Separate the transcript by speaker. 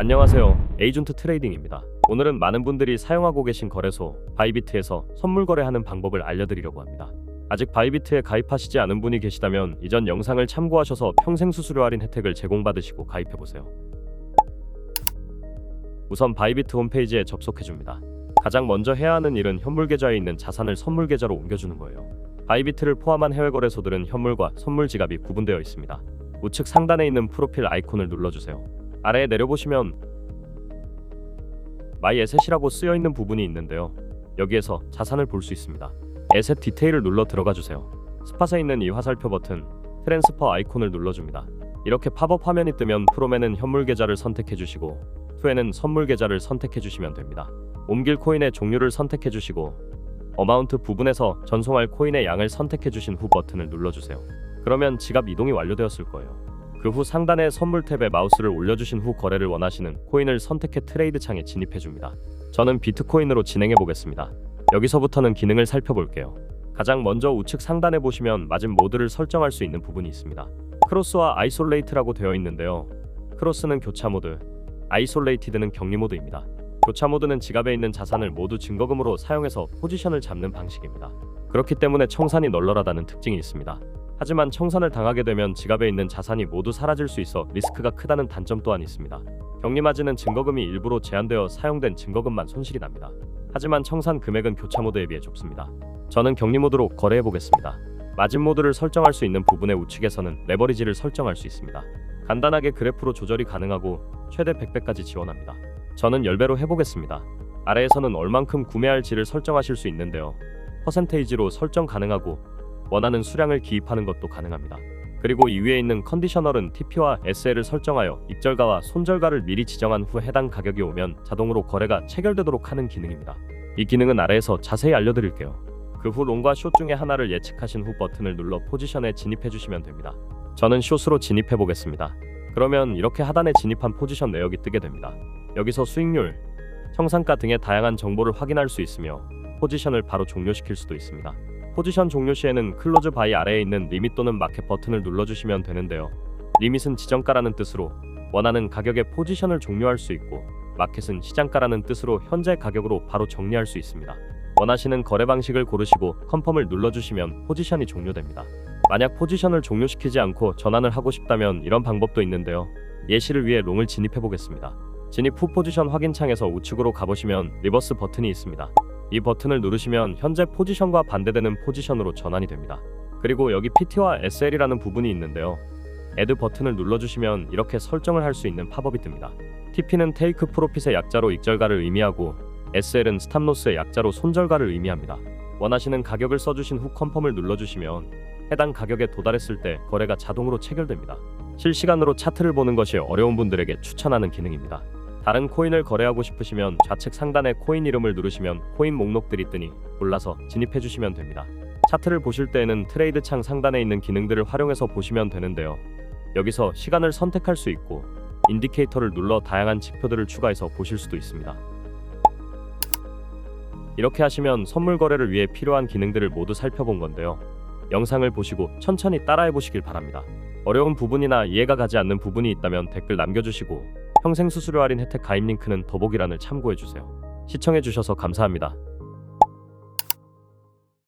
Speaker 1: 안녕하세요. 에이전트 트레이딩입니다. 오늘은 많은 분들이 사용하고 계신 거래소 바이비트에서 선물 거래하는 방법을 알려드리려고 합니다. 아직 바이비트에 가입하시지 않은 분이 계시다면 이전 영상을 참고하셔서 평생 수수료 할인 혜택을 제공받으시고 가입해보세요. 우선 바이비트 홈페이지에 접속해줍니다. 가장 먼저 해야 하는 일은 현물 계좌에 있는 자산을 선물 계좌로 옮겨주는 거예요. 바이비트를 포함한 해외 거래소들은 현물과 선물 지갑이 구분되어 있습니다. 우측 상단에 있는 프로필 아이콘을 눌러주세요. 아래에 내려보시면 마이 에셋이라고 쓰여 있는 부분이 있는데요. 여기에서 자산을 볼 수 있습니다. 에셋 디테일을 눌러 들어가 주세요. 스팟에 있는 이 화살표 버튼 트랜스퍼 아이콘을 눌러줍니다. 이렇게 팝업 화면이 뜨면 프롬에는 현물 계좌를 선택해 주시고 투에는 선물 계좌를 선택해 주시면 됩니다. 옮길 코인의 종류를 선택해 주시고 어마운트 부분에서 전송할 코인의 양을 선택해 주신 후 버튼을 눌러 주세요. 그러면 지갑 이동이 완료되었을 거예요. 그 후 상단의 선물 탭에 마우스를 올려주신 후 거래를 원하시는 코인을 선택해 트레이드 창에 진입해 줍니다. 저는 비트코인으로 진행해 보겠습니다. 여기서부터는 기능을 살펴볼게요. 가장 먼저 우측 상단에 보시면 맞은 모드를 설정할 수 있는 부분이 있습니다. 크로스와 아이솔레이트라고 되어 있는데요. 크로스는 교차 모드, 아이솔레이티드는 격리 모드입니다. 교차 모드는 지갑에 있는 자산을 모두 증거금으로 사용해서 포지션을 잡는 방식입니다. 그렇기 때문에 청산이 널널하다는 특징이 있습니다. 하지만 청산을 당하게 되면 지갑에 있는 자산이 모두 사라질 수 있어 리스크가 크다는 단점 또한 있습니다. 격리마진은 증거금이 일부러 제한되어 사용된 증거금만 손실이 납니다. 하지만 청산 금액은 교차 모드에 비해 좁습니다. 저는 격리 모드로 거래해 보겠습니다. 마진 모드를 설정할 수 있는 부분의 우측에서는 레버리지를 설정할 수 있습니다. 간단하게 그래프로 조절이 가능하고 최대 100배까지 지원합니다. 저는 10배로 해보겠습니다. 아래에서는 얼만큼 구매할지를 설정하실 수 있는데요. 퍼센테이지로 설정 가능하고 원하는 수량을 기입하는 것도 가능합니다. 그리고 이 위에 있는 컨디셔널은 TP와 SL을 설정하여 입절가와 손절가를 미리 지정한 후 해당 가격이 오면 자동으로 거래가 체결되도록 하는 기능입니다. 이 기능은 아래에서 자세히 알려드릴게요. 그 후 롱과 숏 중에 하나를 예측하신 후 버튼을 눌러 포지션에 진입해 주시면 됩니다. 저는 숏으로 진입해 보겠습니다. 그러면 이렇게 하단에 진입한 포지션 내역이 뜨게 됩니다. 여기서 수익률, 청산가 등의 다양한 정보를 확인할 수 있으며 포지션을 바로 종료시킬 수도 있습니다. 포지션 종료 시에는 클로즈 바이 아래에 있는 리밋 또는 마켓 버튼을 눌러주시면 되는데요. 리밋은 지정가라는 뜻으로 원하는 가격의 포지션을 종료할 수 있고 마켓은 시장가라는 뜻으로 현재 가격으로 바로 정리할 수 있습니다. 원하시는 거래 방식을 고르시고 컨펌을 눌러주시면 포지션이 종료됩니다. 만약 포지션을 종료시키지 않고 전환을 하고 싶다면 이런 방법도 있는데요. 예시를 위해 롱을 진입해 보겠습니다. 진입 후 포지션 확인 창에서 우측으로 가보시면 리버스 버튼이 있습니다. 이 버튼을 누르시면 현재 포지션과 반대되는 포지션으로 전환이 됩니다. 그리고 여기 PT와 SL이라는 부분이 있는데요. 애드 버튼을 눌러주시면 이렇게 설정을 할 수 있는 팝업이 뜹니다. TP는 테이크 프로핏의 약자로 익절가를 의미하고 SL은 스탑로스의 약자로 손절가를 의미합니다. 원하시는 가격을 써주신 후 컨펌을 눌러주시면 해당 가격에 도달했을 때 거래가 자동으로 체결됩니다. 실시간으로 차트를 보는 것이 어려운 분들에게 추천하는 기능입니다. 다른 코인을 거래하고 싶으시면 좌측 상단에 코인 이름을 누르시면 코인 목록들이 뜨니 골라서 진입해 주시면 됩니다. 차트를 보실 때에는 트레이드 창 상단에 있는 기능들을 활용해서 보시면 되는데요. 여기서 시간을 선택할 수 있고 인디케이터를 눌러 다양한 지표들을 추가해서 보실 수도 있습니다. 이렇게 하시면 선물 거래를 위해 필요한 기능들을 모두 살펴본 건데요. 영상을 보시고 천천히 따라해 보시길 바랍니다. 어려운 부분이나 이해가 가지 않는 부분이 있다면 댓글 남겨주시고 평생 수수료 할인 혜택 가입 링크는 더보기란을 참고해 주세요. 시청해 주셔서 감사합니다.